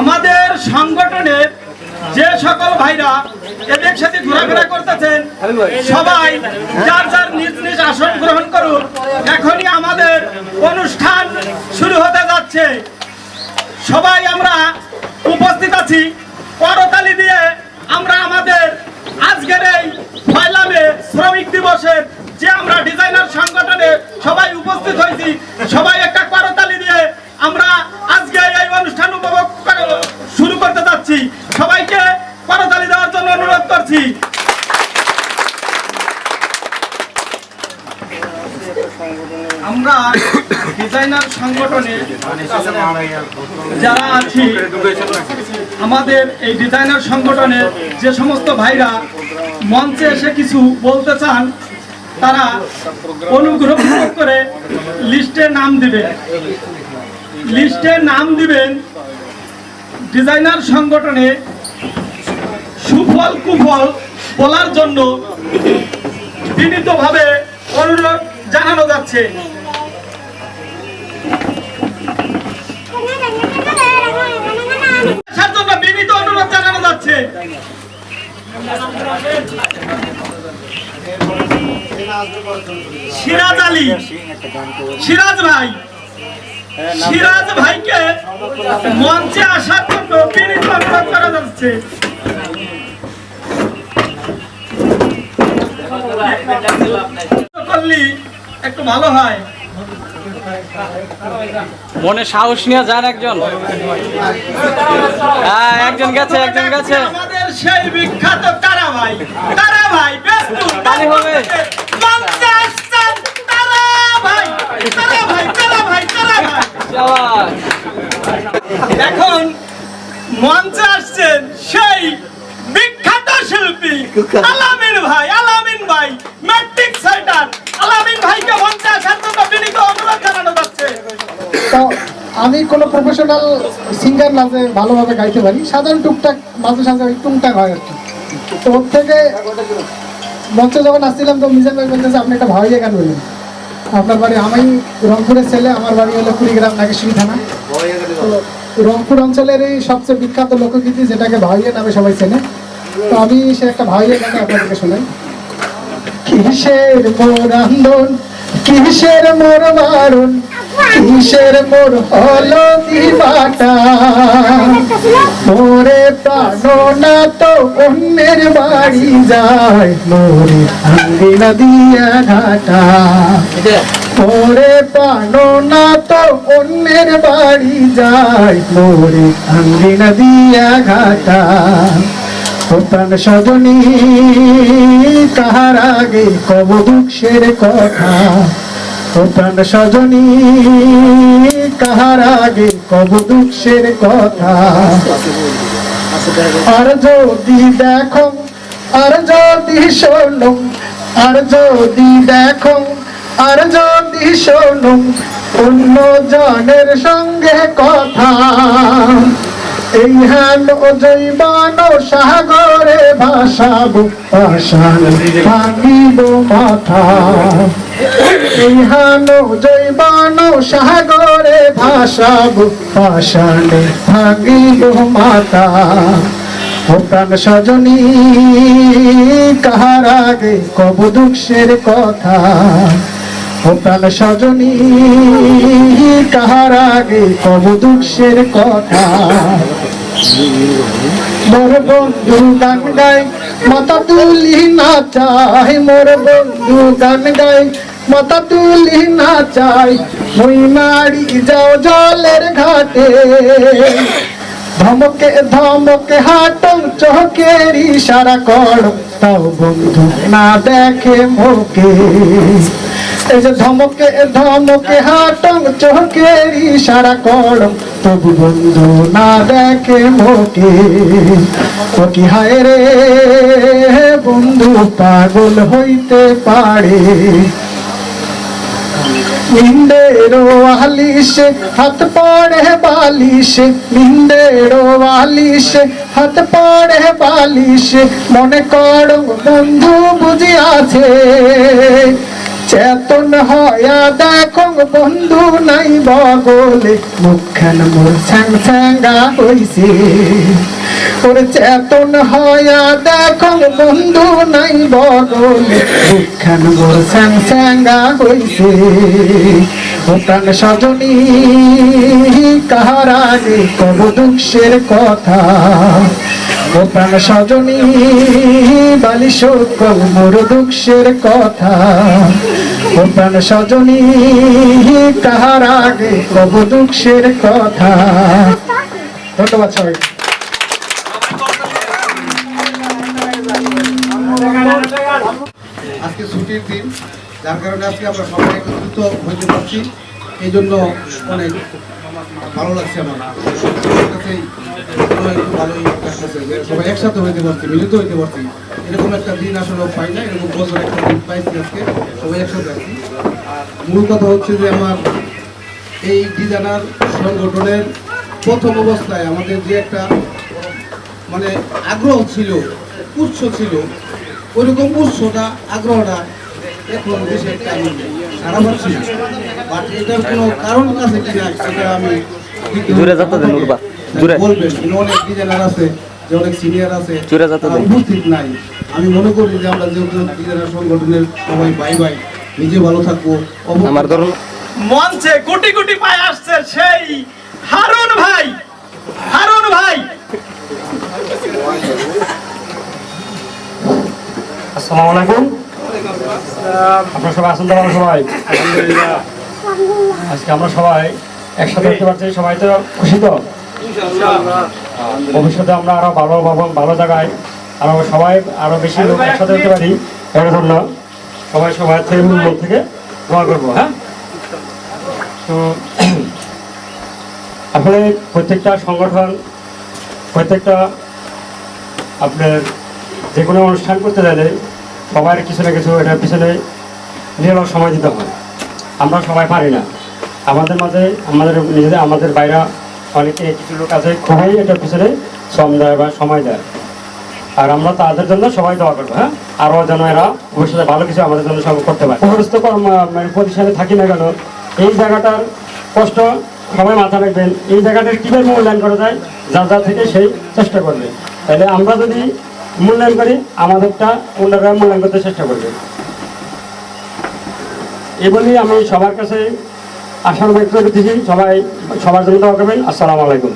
আমাদের সংগঠনের যে সকল ভাইরা এদের সাথে ঘোরাফেরা করতেছেন, সবাই যার যার নিজ নিজ আসন গ্রহণ করুন, এখনই আমাদের অনুষ্ঠান শুরু হতে যাচ্ছে। সবাই আমরা উপস্থিত আছি। করতালি দিয়ে আমরা আমাদের আজকের এই ফয়লামে শ্রমিক দিবসের যে আমরা ডিজাইনার সংগঠনে সবাই উপস্থিত সবাই একটা করতালি দিয়ে আমরা আজকে এই অনুষ্ঠান উপভোগ শুরু করতে যাচ্ছি। সবাইকে করতালি দেওয়ার জন্য অনুরোধ করছি। আমরা ডিজাইনার সংগঠনে যারা আছি, আমাদের এই ডিজাইনার সংগঠনের যে সমস্ত ভাইরা মঞ্চে এসে কিছু বলতে চান তারা অনুগ্রহ করে লিস্টে নাম দিবেন। লিস্টে নাম দিবেন ডিজাইনার সংগঠনে সুফল কুফল বলার জন্য বিনীতভাবে অনুরোধ জানানো যাচ্ছে। বিনীত অনুরোধ জানানো যাচ্ছে। সিরাজ আলী। সিরাজ ভাই। সিরাজ ভাইকে মঞ্চে আসার জন্য বিনীত অনুরোধ করা যাচ্ছে। একটু ভালো হয়। মনে সাহস নিয়ে যান একজন। হ্যাঁ একজন গেছে একজন গেছে। সেই বিখ্যাত তারা ভাই তারা ভাই ব্যস্ত তালি হবে। মঞ্চে আসছেন তারা ভাই তারা ভাই তারা ভাই তারা ভাই যাওয়ার। এখন মঞ্চে আসছেন সেই বিখ্যাত শিল্পী আলামিন ভাই আলামিন ভাই ম্যাট্রিক সাইটার আলামিন ভাইকে মঞ্চে আসার জন্য বিনীত অনুরোধ জানানো যাচ্ছে তো আমি কোনো প্রফেশনাল সিঙ্গার না যে ভালোভাবে গাইতে পারি। সাধারণ টুকটাক মাঝে সাঝে ওই টুকটাক হয় আর কি। তো ওর থেকে মঞ্চে যখন আসছিলাম তো মিজান ভাই বলতেছে আপনি একটা ভাইয়া গান বললেন আপনার বাড়ি আমি রংপুরের ছেলে আমার বাড়ি হলো কুড়িগ্রাম নাগেশ্বরী থানা। রংপুর অঞ্চলের এই সবচেয়ে বিখ্যাত লোকগীতি যেটাকে ভাইয়া নামে সবাই চেনে। তো আমি সে একটা ভাইয়া গানে আপনাদেরকে শোনাই। কিসের মোর আন্দোলন কিসের মোর মারুন কিসের মোর হলো দিবাটা। মোরে না তো অন্যের বাড়ি যায়। মোরে আঙ্গিনা দিয়া ঘাটা। মোরে প্রাণ না তো অন্যের বাড়ি যায়। মোরে আঙ্গিনা দিয়া ঘাটা। প্রাণ সজনী কাহার আগে কব দুঃখের কথা। প্রাণ সজনী, কাহার আগে কব দুঃখের কথা? আর যদি দেখো, আর যদি শোনো, আর যদি দেখো, আর যদি শোনো, অন্য জনের সঙ্গে কথা। এই জৈবান সাগরে ভাসাবো পাশান ভাঙিব মাথা এই হেন জৈবান সাগরে ভাসাবো আগে কব দুঃখের কথা? ও প্রাণ সজনী, কাহার কব দুঃখের কথা? মোর বন্ধু গান গায়, মাতা তুলি নাচাই মোর বন্ধু গান গায় মাতা তুলি না চাই, মই নাড়ি যাও জলের ঘাটে। ধমকে ধমকে হাটং চোখের ইশারা করো তাও বন্ধু না দেখে মোকে এই যে ধমকে ধমকে হাটং চোখের ইশারা করো তবু বন্ধু না দেখে মোকে কি হায় রে, বন্ধু পাগল হইতে পারে। নিন্দেরো আলিশে হাত পড়ে বালিশে নিন্দেরো আলিশে হাত পড়ে বালিশে মনে করো বন্ধু বুঝি আছে চেতন হয়া দেখো বন্ধু নাই বগলে, মুখখান মোর স্যাং স্যাঙ্গা হইছে। ওরে চেতন হয়া দেখো বন্ধু নাই বগলে, মুখখান মোর স্যাং স্যাঙ্গা হইছে। ও প্রাণ সজনী, কাহার কব দুঃখের কথা? ও প্রাণ সজনী বালি সকল মোর দুঃখের কথা। ও প্রাণ সজনী, কাহার আগে কব দুঃখের কথা? ধন্যবাদ সবাই আজকে ছুটির দিন, যার কারণে আজকে আমরা সবাই একত্রিত হইতে পারছি। এই জন্য অনেক ভালো লাগছে আমার মনে একসাথে হইতে পারছি, মিলিত হইতে পারছি। এরকম একটা দিন আসলে পাই না, এরকম বছর একটা দিন পাইছি আজকে, সবাই একসাথে আছি। আর মূল কথা হচ্ছে যে আমার এই ডিজাইনার সংগঠনের প্রথম অবস্থায় আমাদের যে একটা মানে আগ্রহ ছিল, উৎস ছিল, ওইরকম উৎসটা, আগ্রহটা এখন দেশে একটা আমি সারা পাচ্ছি বাট এটার কোনো কারণ আছে কিনা, সেটা আমি দূরে যেতে। দূরে। বলবেন অনেক ডিজাইনার আছে যে অনেক সিনিয়র আছে যেতে উপস্থিত নাই। আমি মনে করি যে আমরা যেহেতু ডিজাইনার সংগঠনের সবাই বাই বাই নিজে ভালো থাকব আমার মঞ্চে কোটি কোটি পায়ে আসছে সেই হারুন ভাই হারুন ভাই। আসসালামু আলাইকুম। আপনারা সবাই আছেন তো সবাই? আজকে আমরা সবাই একসাথে সবাই তো খুশি তো? ভবিষ্যতে আমরা আরও ভালো ভালো জায়গায় আরও সবাই আরও বেশি লোক একসাথে হতে পারি। এর জন্য সবাই সবাই থেকে মূল থেকে দোয়া করব হ্যাঁ? তো আসলে প্রত্যেকটা সংগঠন, প্রত্যেকটা আপনার যে কোনো অনুষ্ঠান করতে গেলে সবার কিছু না কিছু এটার পিছনে নিজেরাও সময় দিতে হয়। আমরা সবাই পারি না। আমাদের মাঝে, আমাদের নিজেদের, আমাদের বাইরা অনেকে কিছু লোক আছে খুবই এটার পিছনে শ্রম দেয় বা সময় দেয়। আর আমরা তাদের জন্য সবাই দোয়া করব হ্যাঁ? আরও যেন এরা ভবিষ্যতে ভালো কিছু আমাদের জন্য সব করতে পারে। কর্ম মানে প্রতিষ্ঠানে থাকি না কেন, এই জায়গাটার কষ্ট সবাই মাথা রাখবেন, এই জায়গাটার কীভাবে মূল্যায়ন করা যায় যার যা থেকে সেই চেষ্টা করবে। তাহলে আমরা যদি মূল্যায়ন করি, আমাদেরটা অন্যরা মূল্যায়ন করতে চেষ্টা করবে। এই বলেই আমি সবার কাছে আশার ব্যক্ত করতেছি সবাই সবার জন্য দোয়া করবেন। আসসালামু আলাইকুম।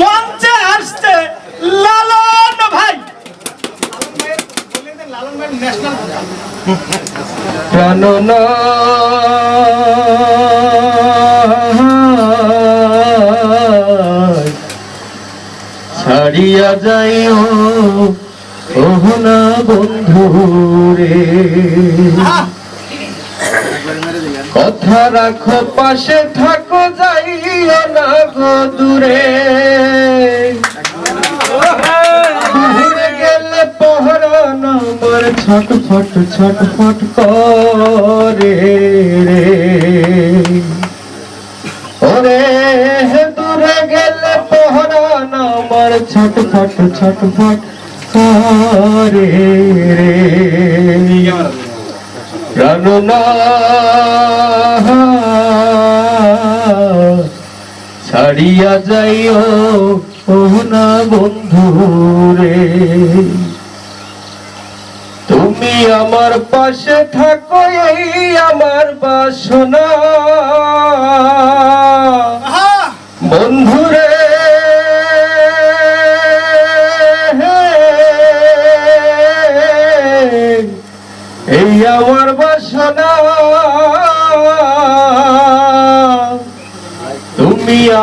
মঞ্চে আসছে লালন ভাই। প্রাণনা ছাড়িয়া যাইও ওহনা বন্ধু রে কথা রাখো, পাশে থাকো, যাইও না গো দূরে। গেলে আমার ছটফট ছটফট করে রে। ওরে দূরে ছটফট ছটফট করে রে। প্রাণনা ছাড়িয়া যাইও না বন্ধু রে তুমি আমার পাশে থাকো এই আমার বাসনা।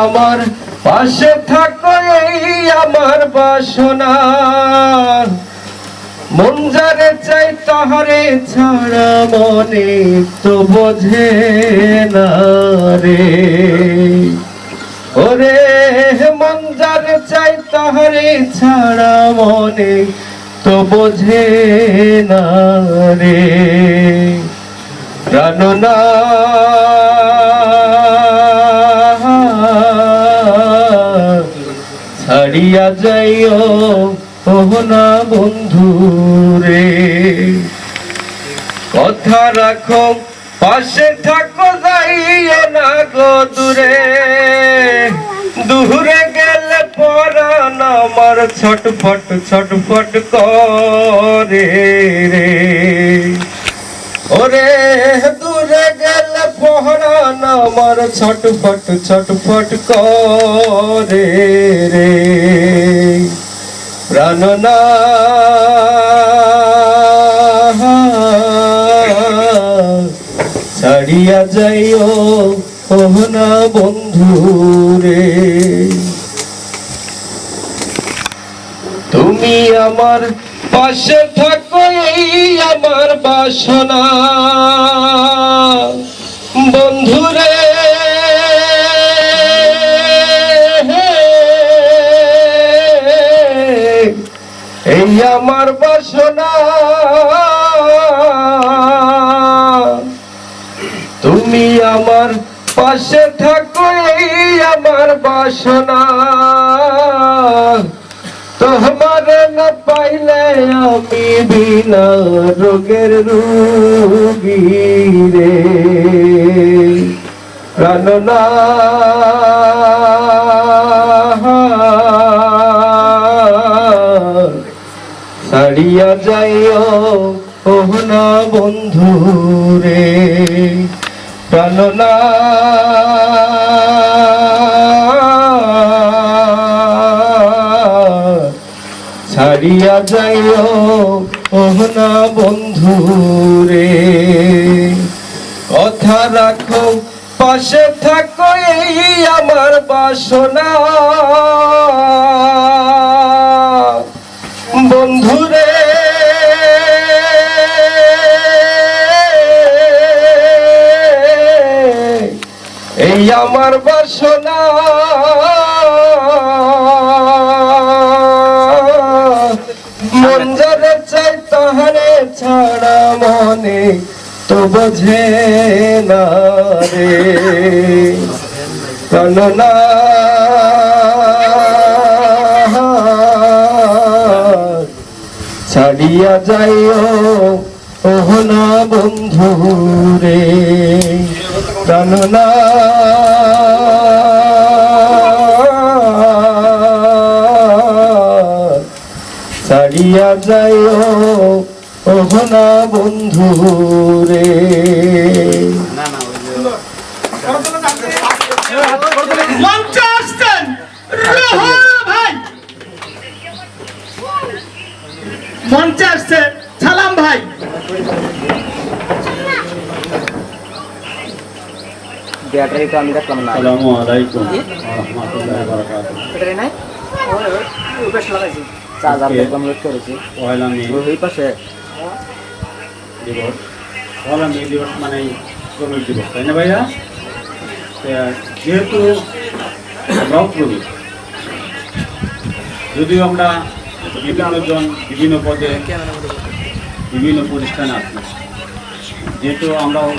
আমার পাশে থাকো এই আমার বাসনা। মন যারে চাই তাহারে ছাড়া মনে তো বোঝে না রে। ওরে, মন যারে চাই তাহারে ছাড়া মনে তো বোঝে না রে। প্রাণনা ছাড়িয়া যাইও না বন্ধু রে কথা রাখো, পাশে থাকো, যাইও না গো দূরে। দূরে গেলে পরাণ আমার, ছটফট ছটফট করে রে। ওরে দূরে গেলে পহরান আমার ছটফট ছটফট করে রে। প্রাণনা ছাড়িয়া যাইও ওহনা বন্ধু রে। তুমি আমার পাশে থাকো আমার বাসনা। বন্ধুরে এই আমার বাসনা। তুমি আমার পাশে থাকো এই আমার বাসনা। তোমার না পাইলে আমি বিনা রোগের রোগী রে। প্রাণনা ছাড়িয়া যাইও ওহনা বন্ধু রে। প্রাণনা ছাড়িয়া যাইও ওহনা বন্ধু রে কথা রাখো, পাশে থাকো এই আমার বাসনা। বন্ধুরে, এই আমার বাসনা। মনে তো বোঝে না রে। প্রাণনা ছাড়িয়া যাইও ওহনা বন্ধু রে। প্রাণনা ছাড়িয়া যাইও ওহনা বন্ধু রে। মঞ্চে ভাই। আসছে সালাম ভাই। ব্যাটারি তো আমি দেখলাম না। আসসালামু আলাইকুম রহমতুল্লাহ বারাকাতুহ। ব্যাটারি নাই? চার্জার লোড করেছি। ওই পাশে। দিবস পয়লা মে দিবস মানে শ্রমিক দিবস, তাই না ভাইয়া? যেহেতু আমরাও শ্রমিক যদিও আমরা বিভিন্ন জন বিভিন্ন পদে, বিভিন্ন প্রতিষ্ঠানে আছি, যেহেতু আমরাও